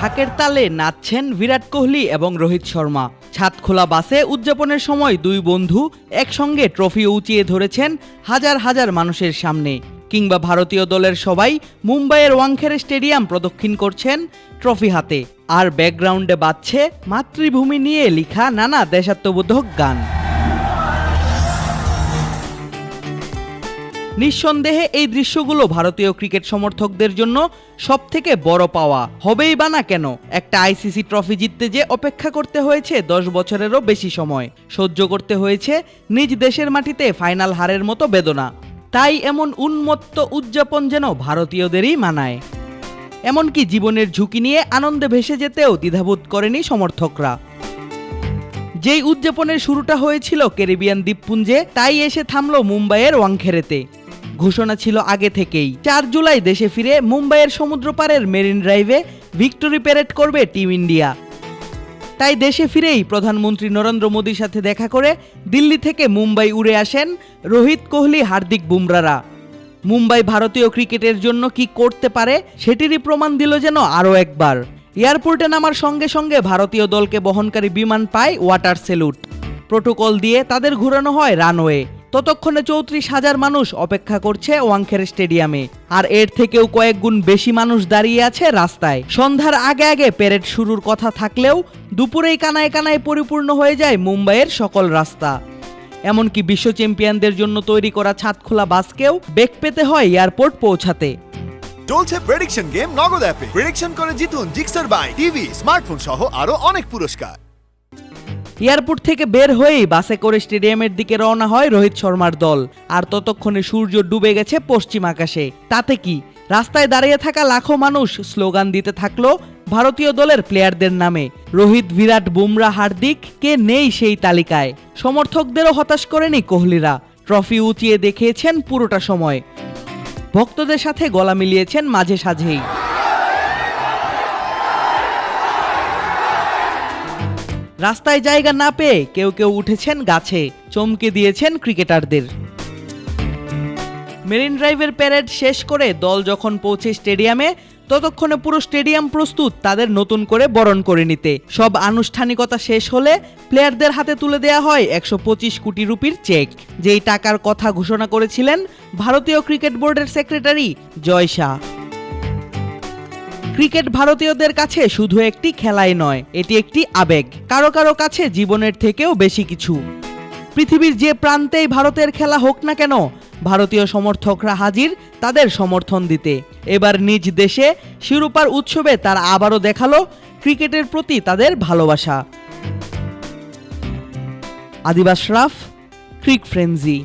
ঢাকের তালে নাচছেন বিরাট কোহলি এবং রোহিত শর্মা। ছাদ খোলা বাসে উদযাপনের সময় দুই বন্ধু একসঙ্গে ট্রফি উঁচিয়ে ধরেছেন হাজার হাজার মানুষের সামনে। কিংবা ভারতীয় দলের সবাই মুম্বাইয়ের ওয়াংখের স্টেডিয়াম প্রদক্ষিণ করছেন ট্রফি হাতে। আর ব্যাকগ্রাউন্ডে বাজছে মাতৃভূমি নিয়ে লেখা নানা দেশাত্মবোধক গান। নিঃসন্দেহে এই দৃশ্যগুলো ভারতীয় ক্রিকেট সমর্থকদের জন্য সব থেকে বড় পাওয়া। হবেই বা না কেন, একটা আইসিসি ট্রফি জিততে যে অপেক্ষা করতে হয়েছে দশ বছরেরও বেশি সময়। সহ্য করতে হয়েছে নিজ দেশের মাটিতে ফাইনাল হারের মতো বেদনা। তাই এমন উন্মত্ত উদযাপন যেন ভারতীয়দেরই মানায়। এমনকি জীবনের ঝুঁকি নিয়ে আনন্দে ভেসে যেতেও দ্বিধাবোধ করেনি সমর্থকরা। যেই উদযাপনের শুরুটা হয়েছিল ক্যারিবিয়ান দ্বীপপুঞ্জে, তাই এসে থামল মুম্বাইয়ের ওয়াংখেড়েতে। ঘোষণা ছিল আগে থেকেই। চার জুলাই দেশে ফিরে মুম্বাইয়ের সমুদ্রপাড়ের মেরিন ড্রাইভে ভিক্টোরি প্যারেড করবে টিম ইন্ডিয়া। তাই দেশে ফিরেই প্রধানমন্ত্রী নরেন্দ্র মোদীর সাথে দেখা করে দিল্লি থেকে মুম্বাই উড়ে আসেন রোহিত কোহলি, হার্দিক বুমরারা মুম্বাই ভারতীয় ক্রিকেটের জন্য কি করতে পারে সেটিরই প্রমাণ দিল যেন আরও একবার। এয়ারপোর্টে নামার সঙ্গে সঙ্গে ভারতীয় দলকে বহনকারী বিমান পায় ওয়াটার সেলুট। প্রোটোকল দিয়ে তাদের ঘুরানো হয় রানওয়ে। ততক্ষণে চৌত্রিশ হাজার মানুষ অপেক্ষা করছে ওয়াংখের স্টেডিয়ামে। আর এর থেকেও কয়েক গুণ বেশি মানুষ দাঁড়িয়ে আছে রাস্তায়। সন্ধ্যার আগে আগে প্যারেড শুরুর কথা থাকলেও দুপুরেই কানায় কানায় পরিপূর্ণ হয়ে যায় মুম্বাইয়ের সকল রাস্তা। এমনকি বিশ্ব চ্যাম্পিয়নদের জন্য তৈরি করা ছাদখোলা বাসকেও বেগ পেতে হয় এয়ারপোর্ট পৌঁছাতে। চলছে প্রেডিকশন গেম নগদ অ্যাপে। প্রেডিকশন করে জিতুন জিক্সার বাই টিভি স্মার্টফোন সহ আরও অনেক পুরস্কার। এয়ারপোর্ট থেকে বের হয়েই বাসে করে স্টেডিয়ামের দিকে রওনা হয় রোহিত শর্মার দল। আর ততক্ষণে সূর্য ডুবে গেছে পশ্চিম আকাশে। তাতে কি? রাস্তায় দাঁড়িয়ে থাকা লাখো মানুষ স্লোগান দিতে থাকল ভারতীয় দলের প্লেয়ারদের নামে। রোহিত, বিরাট, বুমরা, হার্দিক, কে নেই সেই তালিকায়? সমর্থকদেরও হতাশ করেনি কোহলিরা। ট্রফি উঁচিয়ে দেখিয়েছেন পুরোটা সময়। ভক্তদের সাথে গলা মিলিয়েছেন মাঝে সাঝেই। রাস্তায় জায়গা না পেয়ে কেউ কেউ উঠেছেন গাছে, চমকে দিয়েছেন ক্রিকেটারদের। মেরিন ড্রাইভের প্যারেড শেষ করে দল যখন পৌঁছে স্টেডিয়ামে, ততক্ষণে পুরো স্টেডিয়াম প্রস্তুত তাদের নতুন করে বরণ করে নিতে। সব আনুষ্ঠানিকতা শেষ হলে প্লেয়ারদের হাতে তুলে দেওয়া হয় একশো পঁচিশ কোটি রুপির চেক। যেই টাকার কথা ঘোষণা করেছিলেন ভারতীয় ক্রিকেট বোর্ডের সেক্রেটারি জয় শাহ। ক্রিকেট ভারতীয়দের কাছে শুধু একটি খেলাই নয়, এটি একটি আবেগ। কারও কারও কাছে জীবনের থেকেও বেশি কিছু। পৃথিবীর যে প্রান্তেই ভারতের খেলা হোক না কেন, ভারতীয় সমর্থকরা হাজির তাদের সমর্থন দিতে। এবার নিজ দেশে শিরোপার উৎসবে তারা আবারও দেখাল ক্রিকেটের প্রতি তাদের ভালোবাসা। আদিবাস রাফ, ক্রিক ফ্রেন্জি